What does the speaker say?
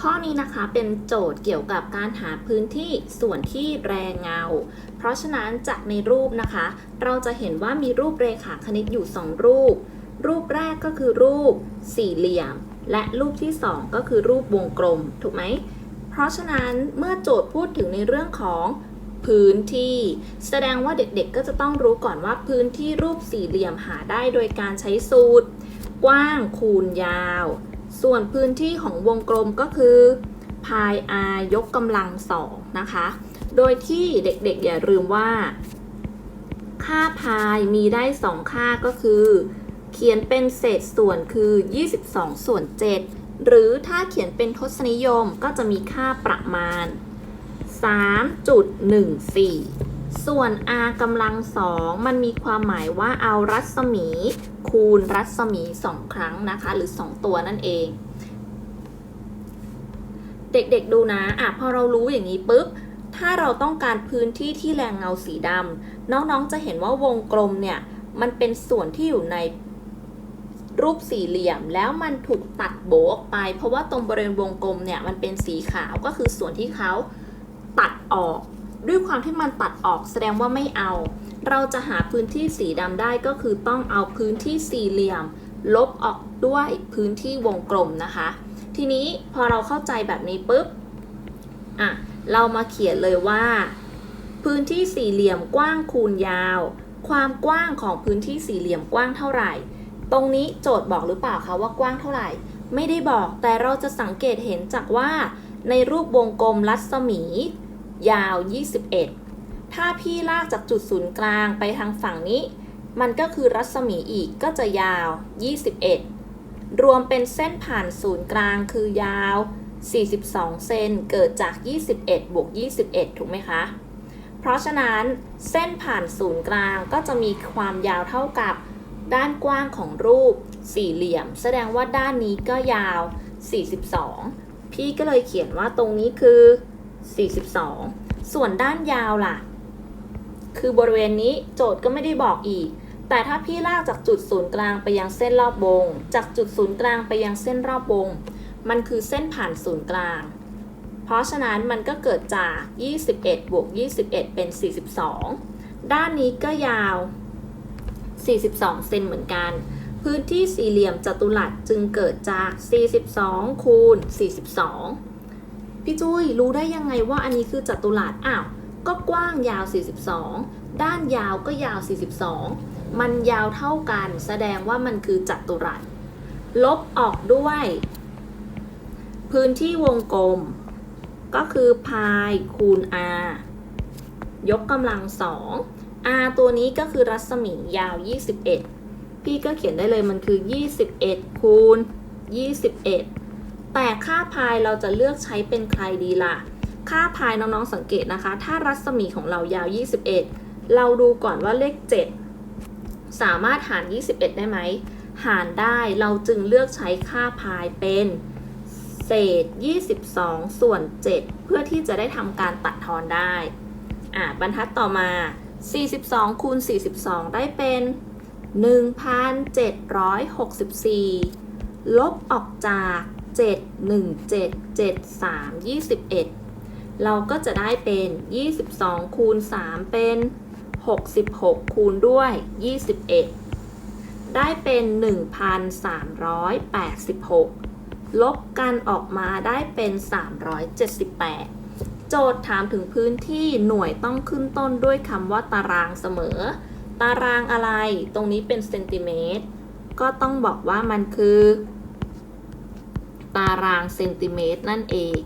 ข้อนี้นะคะเป็นโจทย์เกี่ยวกับการหาพื้นที่ส่วนที่แรงเงา เพราะฉะนั้นจากในรูปนะคะ เราจะเห็นว่ามีรูปเรขาคณิตอยู่ 2 รูป รูปแรกก็คือรูปสี่เหลี่ยม และรูปที่ 2 ก็คือรูปวงกลม ถูกไหม เพราะฉะนั้นเมื่อโจทย์พูดถึงในเรื่องของพื้นที่ แสดงว่าเด็กๆ ก็จะต้องรู้ก่อนว่าพื้นที่รูปสี่เหลี่ยมหาได้โดยการใช้สูตร กว้างคูณยาว ส่วนพื้นที่ของวงกลมก็คือพาย r ยกกำลังสองนะคะ โดยที่เด็กๆ อย่าลืมว่า ค่าพายมีได้ 2 ค่าก็คือ เขียนเป็นเศษส่วนคือ 22 ส่วน 7 หรือถ้าเขียนเป็นทศนิยมก็จะมีค่าประมาณ 3.14 ส่วน r กำลังสองมันมีความหมายว่าเอารัศมี คูณรัศมี2ครั้งนะคะ หรือ 2 ตัวนั่นเอง เด็กๆดูนะอะพอเรารู้อย่างนี้ปุ๊บ ถ้าเราต้องการพื้นที่ที่แรงเงาสีดำน้องๆจะเห็นว่าวงกลมเนี่ยมันเป็นส่วนที่อยู่ในรูปสี่เหลี่ยมแล้วมันถูกตัดโบออกไป เพราะว่าตรงบริเวณวงกลมเนี่ยมันเป็นสีขาวก็คือส่วนที่เขาตัดออก ด้วยความที่มันตัดออกแสดงว่าไม่เอา เราจะหาพื้นที่สีดำได้ก็คือต้องเอาพื้นที่สี่เหลี่ยม ลบออกด้วยพื้นที่วงกลมนะคะ ทีนี้พอเราเข้าใจแบบนี้ปุ๊บอะเรามาเขียนเลยว่า พื้นที่สี่เหลี่ยมกว้างคูณยาว ความกว้างของพื้นที่สี่เหลี่ยมกว้างเท่าไหร่ ตรงนี้โจทย์บอกหรือเปล่าคะว่ากว้างเท่าไหร่ ไม่ได้บอกแต่เราจะสังเกตเห็นจากว่า ในรูปวงกลมรัศมี ยาว 21 ถ้าพี่ลากจากจุดศูนย์กลางไปทางฝั่งนี้ มันก็คือรัศมีอีกก็จะยาว 21 รวมเป็นเส้นผ่านศูนย์กลางคือยาว 42 เซนเกิดจาก 21 บวก 21 ถูกไหมคะ เพราะฉะนั้นเส้นผ่านศูนย์กลางก็จะมีความยาวเท่ากับด้านกว้างของรูปสี่เหลี่ยม แสดงว่าด้านนี้ก็ยาว 42 พี่ก็เลยเขียนว่าตรงนี้คือ 42 ส่วนด้านยาวล่ะ คือบริเวณนี้โจทย์ก็ไม่ได้บอกอีก แต่ถ้าพี่ลากจากจุดศูนย์กลางไปยังเส้นรอบวง จากจุดศูนย์กลางไปยังเส้นรอบวง มันคือเส้นผ่านศูนย์กลาง เพราะฉะนั้นมันก็เกิดจาก 21 บวก 21 เป็น 42 ด้านนี้ก็ยาว 42 เซนเหมือนกัน พื้นที่สี่เหลี่ยมจัตุรัสจึงเกิดจาก 42 คูณ 42 พี่จุ้ยรู้ได้ยังไงว่าอันนี้คือจัตุรัสอ้าวก็กว้างยาว 42 ด้านยาวก็ยาว 42 มันยาวเท่ากันแสดงว่ามันคือจัตุรัส ลบออกด้วย พื้นที่วงกลม ก็คือพายคูณ r ยกกำลังสอง r ตัวนี้ก็คือรัศมียาว 21 พี่ก็เขียนได้เลยมันคือ 21คูณ21 แต่ค่าพายเราจะเลือกใช้เป็นใครดีล่ะ ค่าพายน้องๆสังเกตนะคะ ถ้ารัศมีของเรายาว 21 เราดูก่อนว่าเลข 7 สามารถหาร 21 ได้ไหม หารได้เราจึงเลือกใช้ค่าพายเป็นเศษ 22 ส่วน 7 เพื่อที่จะได้ทำการตัดทอนได้ อะบรรทัดต่อมา 42 คูณ 42 ได้เป็น 1,764 ลบออกจาก 71773 21 เราก็จะได้เป็น 22 คูณ 3 เป็น 66 คูณด้วย 21 ได้เป็น 1,386 ลบกันออกมาได้เป็น 378 โจทย์ถามถึงพื้นที่หน่วยต้องขึ้นต้นด้วยคำว่าตารางเสมอ ตารางอะไร ตรงนี้เป็นเซนติเมตร ก็ต้องบอกว่ามันคือารางเซนติเมตรนั่นเอง